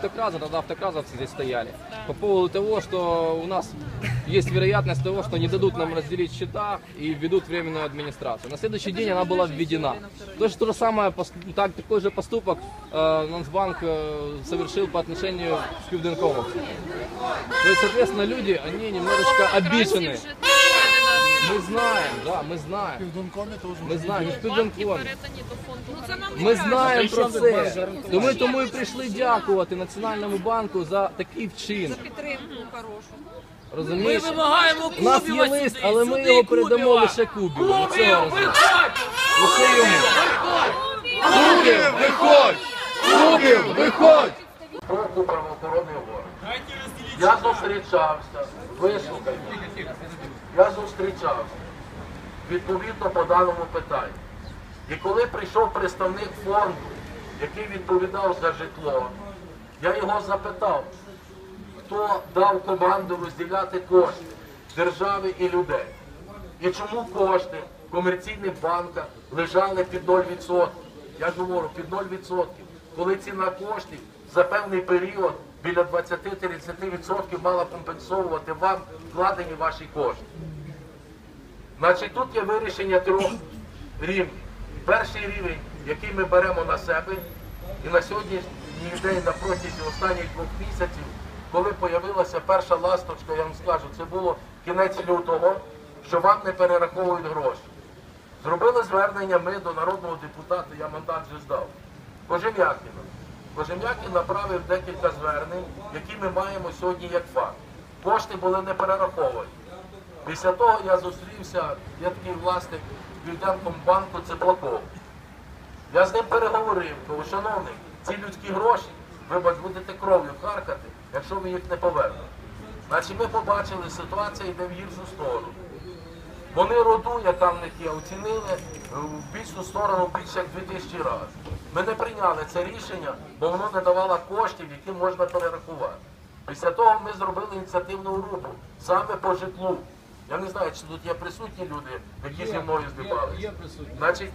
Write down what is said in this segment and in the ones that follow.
автокраза, тогда автокразовцы здесь стояли. По поводу того, что у нас есть вероятность того, что не дадут нам разделить счета и введут временную администрацию. На следующий день она была введена. То же самое, так, такой же поступок э, Нацбанк э, совершил по отношению к співденковцам. То есть, соответственно, люди, они немножечко обижены. Мы знаем, да, мы знаем. Ми знаємо, співденком. Ми знаємо про це. Тому, тому і прийшли дякувати Національному банку за такий вчин. Підтримку хорошу. Розумієш? вимагаємо У нас є лист, але ми його передамо лише розумієш? Лише йому. Кубів, виходь! Кубів, виходь! року правоохоронний орган. Я зустрічався, вислухайте, я зустрічався відповідно по даному питанню. І коли прийшов представник фонду, який відповідав за житло, я його запитав, хто дав команду розділяти кошти держави і людей. І чому кошти в комерційних банках лежали під 0%? Я говорю, під 0%. Коли ціна коштів за певний період біля 20-30% мала компенсовувати вам вкладені ваші кошти. Значить, тут є вирішення трьох рівнів. Перший рівень, який ми беремо на себе, і на сьогоднішній день на протязі останніх двох місяців, коли з'явилася перша ласточка, я вам скажу, це було кінець лютого, що вам не перераховують гроші. Зробили звернення ми до народного депутата, я мандат вже здав. Кожем'якіна. Кожем'якін направив декілька звернень, які ми маємо сьогодні як факт. Кошти були не перераховані. Після того я зустрівся, я такий власник Південкомбанку Цеплаков. Я з ним переговорив, кажу, шановний, ці людські гроші, ви будете кров'ю харкати, якщо ви їх не повернете. Значить, ми побачили, ситуація йде в гіршу сторону. Вони роду, яка в них є, оцінили е, в більшу сторону більше як 2000 разів. Ми не прийняли це рішення, бо воно не давало коштів, які можна перерахувати. Після того ми зробили ініціативну групу саме по житлу. Я не знаю, чи тут є присутні люди, які зі мною здибалися. Є присутні. Значить,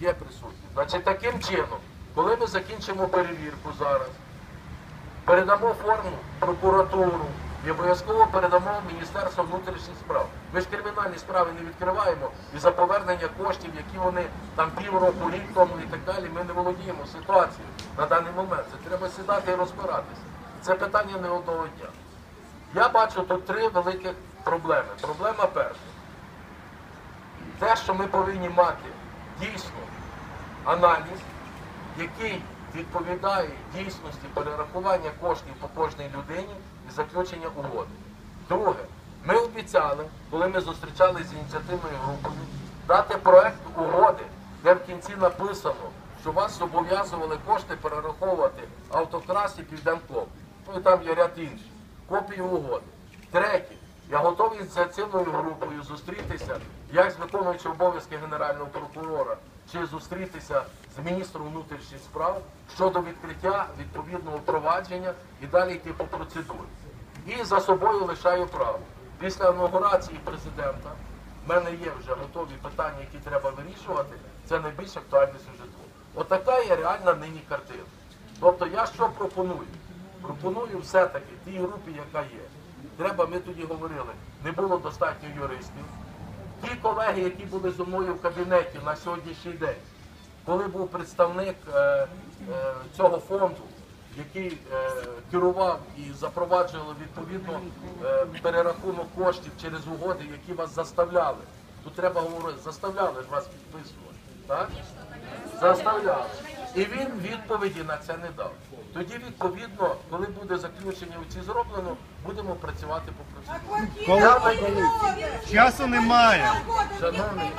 є присутні. Значить, таким чином, коли ми закінчимо перевірку зараз, передамо форму прокуратуру і обов'язково передамо Міністерство внутрішніх справ. Ми ж кримінальні справи не відкриваємо і за повернення коштів, які вони там півроку, рік тому і так далі, ми не володіємо ситуацією на даний момент. Це треба сідати і розбиратися. Це питання не одного дня. Я бачу тут три великих проблеми. Проблема перша. Те, що ми повинні мати дійсно аналіз, який відповідає дійсності перерахування коштів по кожній людині і заключення угоди. Друге, ми обіцяли, коли ми зустрічалися з ініціативною групою, дати проект угоди, де в кінці написано, що вас зобов'язували кошти перераховувати автокрас і. Ну і там є ряд інших. Копію угоди. Третє. Я готовий з ініціативною групою зустрітися як з виконуючим обов'язки генерального прокурора, чи зустрітися з міністром внутрішніх справ щодо відкриття відповідного провадження і далі йти по процедурі. І за собою лишаю право. Після інаугурації президента в мене є вже готові питання, які треба вирішувати. Це найбільш актуальне сюжетло. Отака є реальна нині картина. Тобто я що пропоную? Пропоную все-таки тій групі, яка є. Треба, ми тоді говорили, не було достатньо юристів. Ті колеги, які були зі мною в кабінеті на сьогоднішній день, коли був представник е, е, цього фонду, який е, керував і запроваджував відповідно е, перерахунок коштів через угоди, які вас заставляли. Тут треба говорити, заставляли ж вас підписувати. Так? Заставляли. І він відповіді на це не дав. Тоді, відповідно, коли буде заключення у ці зроблено, будемо працювати по процедурі. Часу немає. Шановний.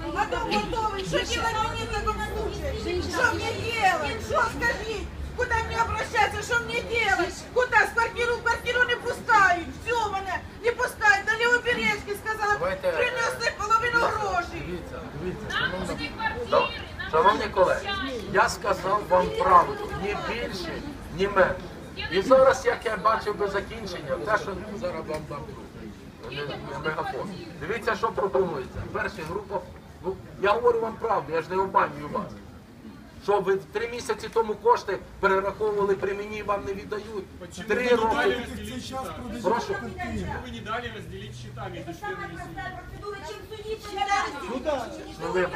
Не дають ключів, а то готовий. Що делать мені в такому случае? Що мені делать? Що скажіть? Куда мне обращаться? Что мне делать? Куда? С квартиру в квартиру не пускають. Все мене не пускають. Далі у Березки сказала, Давайте, принесли половину грошей. Дивіться, дивіться, шановні, Да. шановні колеги, я сказав вам правду, ні більше, ні менше. І зараз, як я бачив би закінчення, те, що зараз вам дам мегафон. Дивіться, що пропонується. Перша група, я говорю вам правду, я ж не обманюю вас. Що ви три місяці тому кошти перераховували при мені, вам не віддають. Три роки. Прошу. Вы не дали разделить счета между членами семьи. Ну, ви,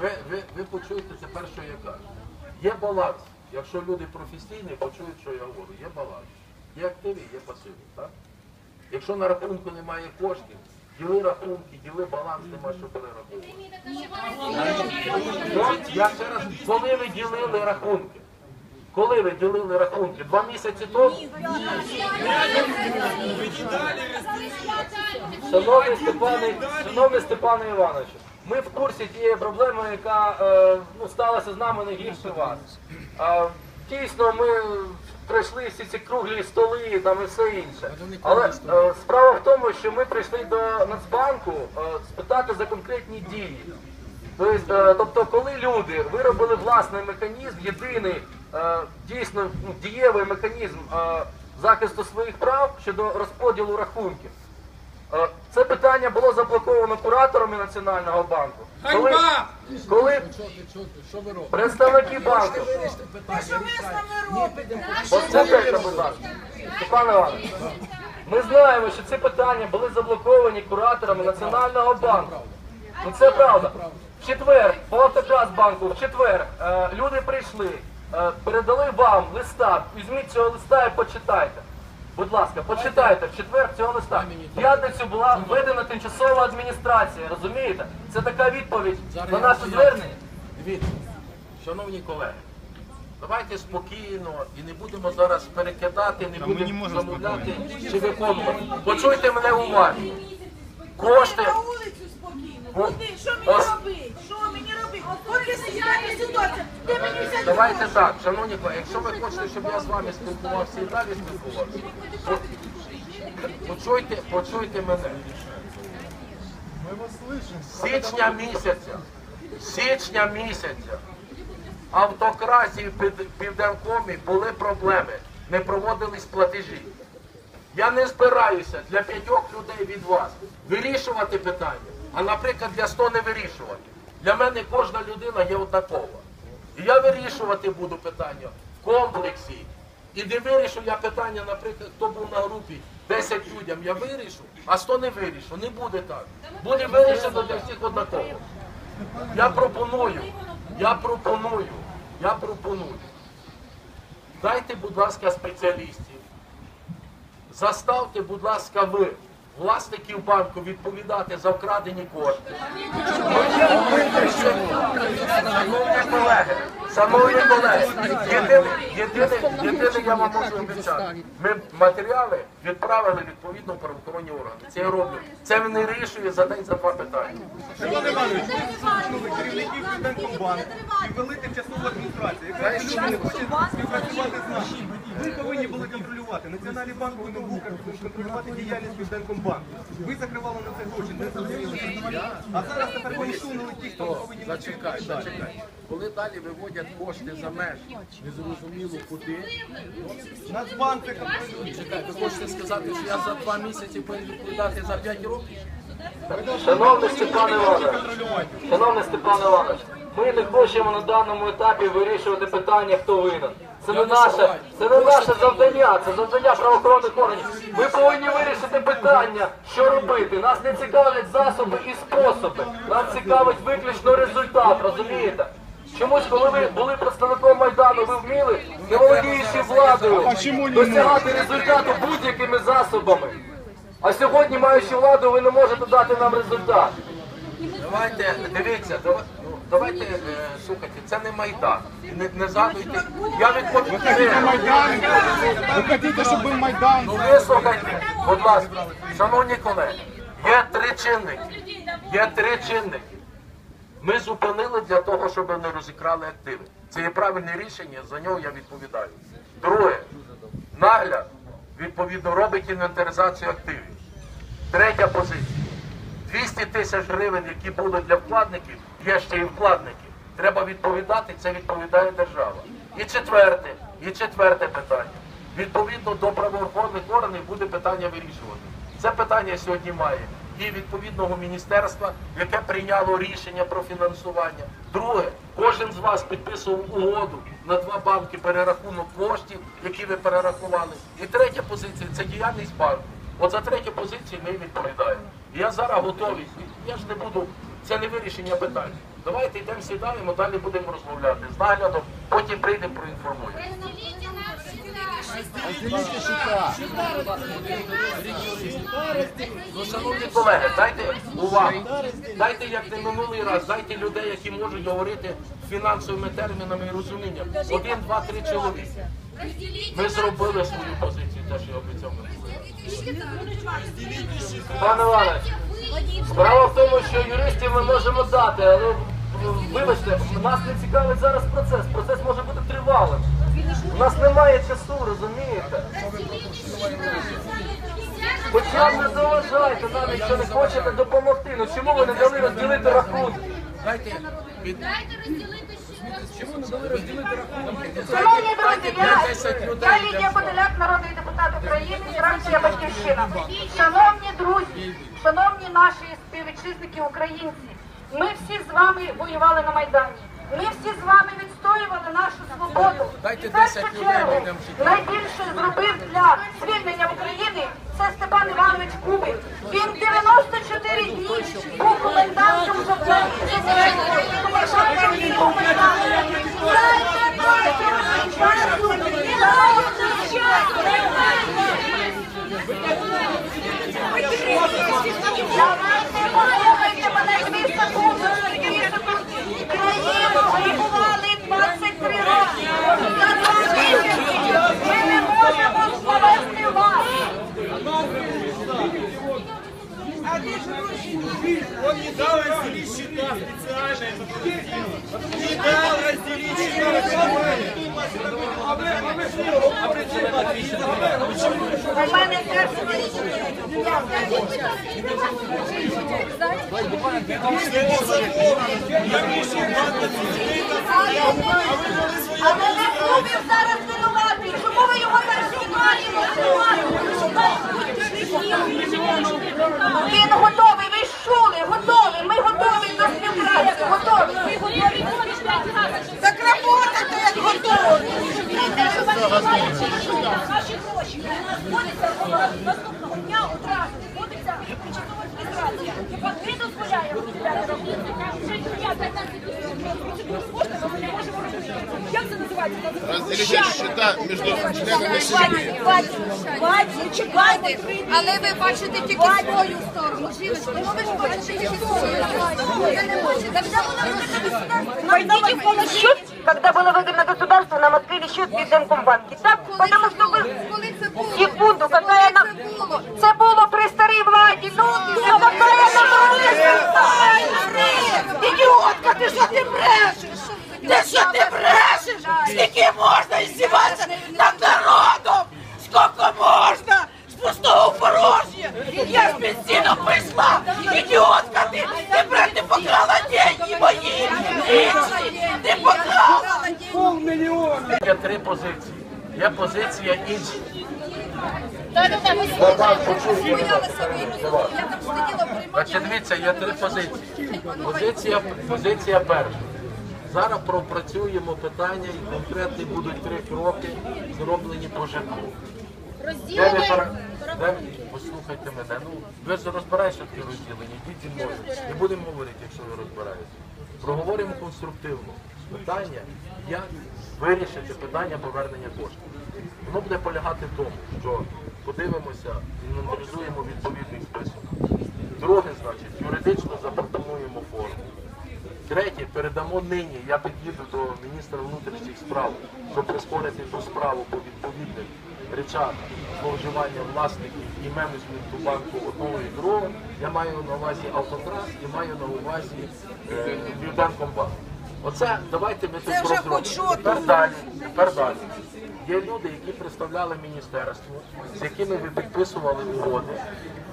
ви, ви, ви почуєте тепер, що я кажу. Є баланс. Якщо люди професійні, почують, що я говорю. Є баланс. Є активи, є пасиви. Так? Якщо на рахунку немає коштів, діли рахунки, діли баланс, нема що перераховувати. Ну, Я ще раз, коли ви ділили рахунки? Коли ви ділили рахунки? Два місяці тому? Шановний Степане, шановний Степане Івановичу, ми в курсі тієї проблеми, яка е, ну, сталася з нами не гірше вас. Дійсно, ми пройшли всі ці круглі столи там і все інше. Але е, справа в тому, що ми прийшли до Нацбанку е, спитати за конкретні дії. Тобто, е, тобто, коли люди виробили власний механізм, єдиний е, дійсно ну, дієвий механізм е, захисту своїх прав щодо розподілу рахунків. Е, Це питання було заблоковано кураторами Національного банку. Коли, коли представники банку, Та що ви з нами робите? послухайте, будь ласка, Степан Іванович, ми знаємо, що ці питання були заблоковані кураторами Національного банку. Ну це правда. В четвер, по Автогазбанку, в четвер е, люди прийшли, е, передали вам листа. Візьміть цього листа і почитайте. Будь ласка, почитайте в четвер цього листа. В п'ятницю була введена тимчасова адміністрація, розумієте? Це така відповідь на наше звернення. Дивіться, шановні колеги, давайте спокійно і не будемо зараз перекидати, не будемо замовляти чи виконувати. Почуйте мене уважно. Кошти. Куди? Що мені робити? Якщо така ситуація, ти мені все Давайте так, шановні колеги, якщо ви хочете, щоб я з вами спілкувався і далі спілкувався, по- почуйте, почуйте мене. З Січня місяця, з січня місяця. В автокразі в Під- Південкомі були проблеми, не проводились платежі. Я не збираюся для п'ятьох людей від вас вирішувати питання, а наприклад для 100 не вирішувати. Для мене кожна людина є однакова. І я вирішувати буду питання в комплексі. І не вирішу я питання, наприклад, хто був на групі 10 людям, я вирішу, а 100 не вирішу. Не буде так. Буде вирішено для всіх однаково. Я пропоную, я пропоную, я пропоную. Дайте, будь ласка, спеціалістів. Заставте, будь ласка, ви, власників банку, відповідати за вкрадені кошти. Шановні колеги, шановні колеги, єдине, єдине, єдине я вам можу обіцяти. Ми матеріали відправили відповідно в правоохоронні органи. Це я роблю. Це не вирішує за день за два питання. Іван Іванович, ви керівників Південкомбанку і ввели тимчасову адміністрацію, яка не хоче співпрацювати з нами. Ви повинні були контролювати. Національний банк повинен був контролювати діяльність Південкомбанку. Ви закривали на це гроші, не зрозуміли. А зараз тепер ви усунули ті, хто повинні Зачекай, зачекай. Коли далі виводять кошти за межі, незрозуміло куди. Нацбанк це контролює. Чекай, ви хочете сказати, що я за два місяці повинен відповідати за п'ять років? Шановний Степан Іванович, шановний Степан Іванович, ми не хочемо на даному етапі вирішувати питання, хто винен. Це не наше, це не наше завдання, це завдання правоохоронних органів. Ми повинні вирішити питання, що робити. Нас не цікавлять засоби і способи. Нас цікавить виключно результат, розумієте? Чомусь, коли ви були представником Майдану, ви вміли, не володіючи владою, досягати результату будь-якими засобами. А сьогодні, маючи владу, ви не можете дати нам результат. Давайте, дивіться, дава- ну, давайте, е, слухайте, це не Майдан. Не, не згадуйте. Я відповідаю. Вы хотите, чтобы был Майдан? Ну вислухайте, будь ласка, шановні колеги, є три чинники. Є три чинники. Ми зупинили для того, щоб не розікрали активи. Це є правильне рішення, за нього я відповідаю. Друге, нагляд, відповідно, робить інвентаризацію активів. Третя позиція. 200 тисяч гривень, які будуть для вкладників, є ще і вкладники. Треба відповідати, це відповідає держава. І четверте, і четверте питання. Відповідно до правоохоронних органів буде питання вирішувати. Це питання сьогодні має і відповідного міністерства, яке прийняло рішення про фінансування. Друге, кожен з вас підписував угоду на два банки перерахунок коштів, які ви перерахували. І третя позиція це діяльність банку. От за третю позицію ми відповідаємо. Я зараз готовий. Я ж не буду, це не вирішення питань. Давайте йдемо сідаємо, далі будемо розмовляти з наглядом, потім прийдемо проінформуємо. Ну, шановні колеги, дайте увагу. Дайте, як не минулий раз, дайте людей, які можуть говорити фінансовими термінами і розумінням. Один, два, три чоловіки. Ми зробили свою позицію, те, що я обіцяв. Пане Іванович, справа в тому, що юристів ми можемо дати, але вибачте, нас не цікавить зараз процес. Процес може бути тривалим. У нас немає часу, розумієте? Хоча не заважайте нам, якщо не хочете допомогти. Ну чому ви не дали розділити рахунки? Дайте від... Чому не дали розділити рахунки? Шановні друзі, я, 5-10 я Лідія Подоляк, народний депутат України, фракція Батьківщина. Шановні друзі, шановні наші співвітчизники українці, ми всі з вами воювали на Майдані. Ми всі з вами відстоювали Дайте І в першу чергу найбільше зробив для звільнення України це Степан Іванович Кубик. Він 94 дні був комендантом комендантом. Дайте нашому часу, дайте час, Давайте послухайте мене дві секунди, дві секунди. Країну грабували 23 роки. За два місяці ми не можемо сповести вас. Он не дал разделить счета специально. Не дал разделить счета. У мене теж Але не Кубів зараз винуватий. Чому ви його так Він готовий, ви ж чули, готовий. Ми готові до співпраці, готові. Ми готові. Так работайте, як готові. Наші гроші. У вводиться наступного дня одразу вводиться тимчасова адміністрація, яка не дозволяє розробляти рахунки. Вже я 15 процедур з коштами ми не можемо робити. Як це називається? Разделите счета между членами семьи. Чекайте, Але ви бачите тільки свою сторону. Жіночко, ну ви ж бачите тільки свою сторону. Ви не бачите. Та вже вона Пойдите в счет, когда было выгодно государству, нам открыли счет в Біденкомбанке. Так, потому что вы... Коли це було? Секунду, какая нам... Коли це було? Це було при старій владі. Ну, ну какая нам Ідіотка, ти що ти брешеш? Ти що ти брешеш? Скільки можна іздіватися над народом? Скільки можна? З пустого порожня. Я з бензином прийшла. Ідіотка, ти, ти, бре, ти Є три позиції. Є позиція інші. Значить, дивіться, є три позиції. Позиція, позиція перша. Зараз пропрацюємо питання і конкретні будуть три кроки, зроблені по житлу. Де ви пора- де ви- Послухайте мене. Ну, ви ж розбираєтеся в розділення, йдіть зі мною. Не будемо говорити, якщо ви розбираєтеся. Проговоримо конструктивно питання, як вирішити питання повернення коштів. Воно буде полягати в тому, що подивимося, інвентаризуємо відповідний список. Друге, значить, юридично запропонуємо форму. Третє, передамо нині, я під'їду до міністра внутрішніх справ, щоб прискорити ту справу по відповідним речах зловживання власників і менеджменту банку одного і другого. Я маю на увазі автотрас і маю на увазі е, Південкомбанк. Оце давайте ми тут вже хоч що Тепер далі, тепер далі. Є люди, які представляли міністерство, з якими ви підписували угоди,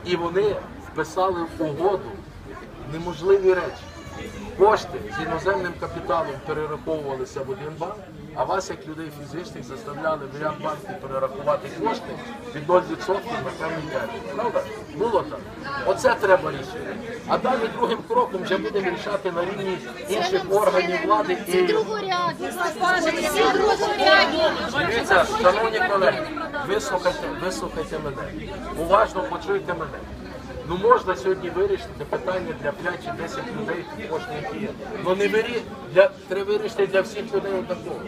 і вони вписали в угоду неможливі речі. Кошти з іноземним капіталом перераховувалися в один банк, А вас, як людей фізичних, заставляли в ряд банків перерахувати кошти від 0% на певний термін. Правда? Було так. Оце треба рішити. А далі другим кроком вже будемо рішати на рівні інших органів влади Це і. Дивіться, шановні колеги, вислухайте, вислухайте мене. Уважно почуйте мене. Ну можна сьогодні вирішити питання для 5 чи 10 людей які є. Ну не вирі... для... треба вирішити для всіх людей однаково.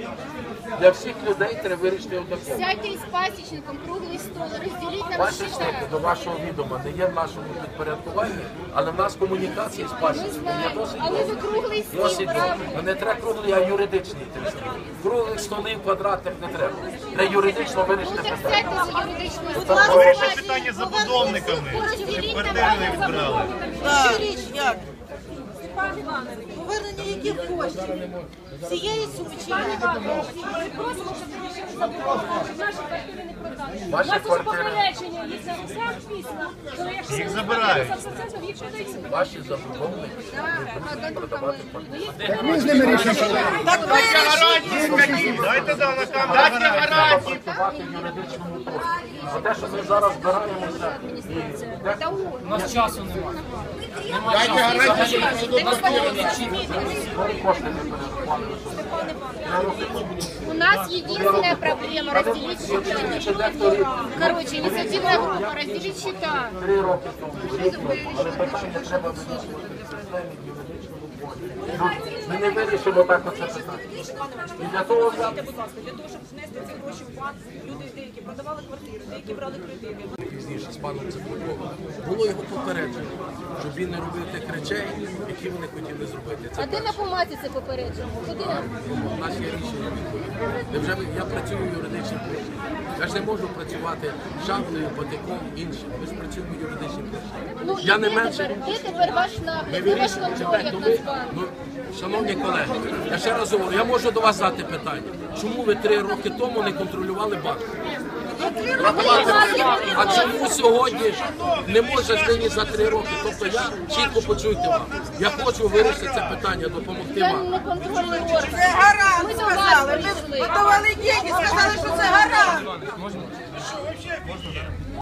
Для всіх людей треба вирішити однаково. Сядьте із пасічником, круглий стол, розділіть на Пасічники до вашого відома не є в нашому підпорядкуванні, але в нас комунікації з пасічниками є досить Але ви круглий стіл, Досить добре. Ну не треба круглий, а юридичний трішки. Круглих столів, квадратних не треба. Треба юридично вирішити Так питання. сядьте за юридичною Вирішити питання з забудовниками. Квартири не відбирали. Так, як? Повернення яких коштів? Цієї суми чи ні? Ваші квартири, Їх забирають. ваші забудовники не будуть продавати квартири. Так вирішіть. Дайте камеру. Дайте гарантії. Юридичному полі. А те, що ми зараз збираємося У нас часу немає. Дайте гарантію, що до квартири. вони кошти не перерахували. У нас единственная проблема разделить счета. Короче, инициативная группа разделить счета. Три роки тому, але питання треба в системі в юридичному полі. Ну, Ми не вирішимо так оце питання. Для того, щоб внести ці гроші в банк, люди деякі продавали квартири, деякі брали кредити. Пізніше з паном Цибульковим, було його попереджено, щоб він не робив тих речей, які вони хотіли зробити. Це А де на бумазі це попереджено? Куди? У нас є рішення відповідне. Невже я працюю в юридичній площі. Я ж не можу працювати шаблею, патиком, іншим. Ми ж працюємо в юридичній. Ну, Я не менше. тепер, де тепер ваш нагляд, де ваш вирішуємо, контроль, як ну Нацбанк? ну, шановні колеги, я ще раз говорю, я можу до вас задати питання. Чому ви три роки тому не контролювали банк? А чому сьогодні не може нині за три роки? Тобто я чітко почуйте вам. Я хочу вирішити це питання, допомогти Це вам. не контрольний орган. Це гарант Ми сказали. Ми готували подавали деньги, сказали, що це гарант.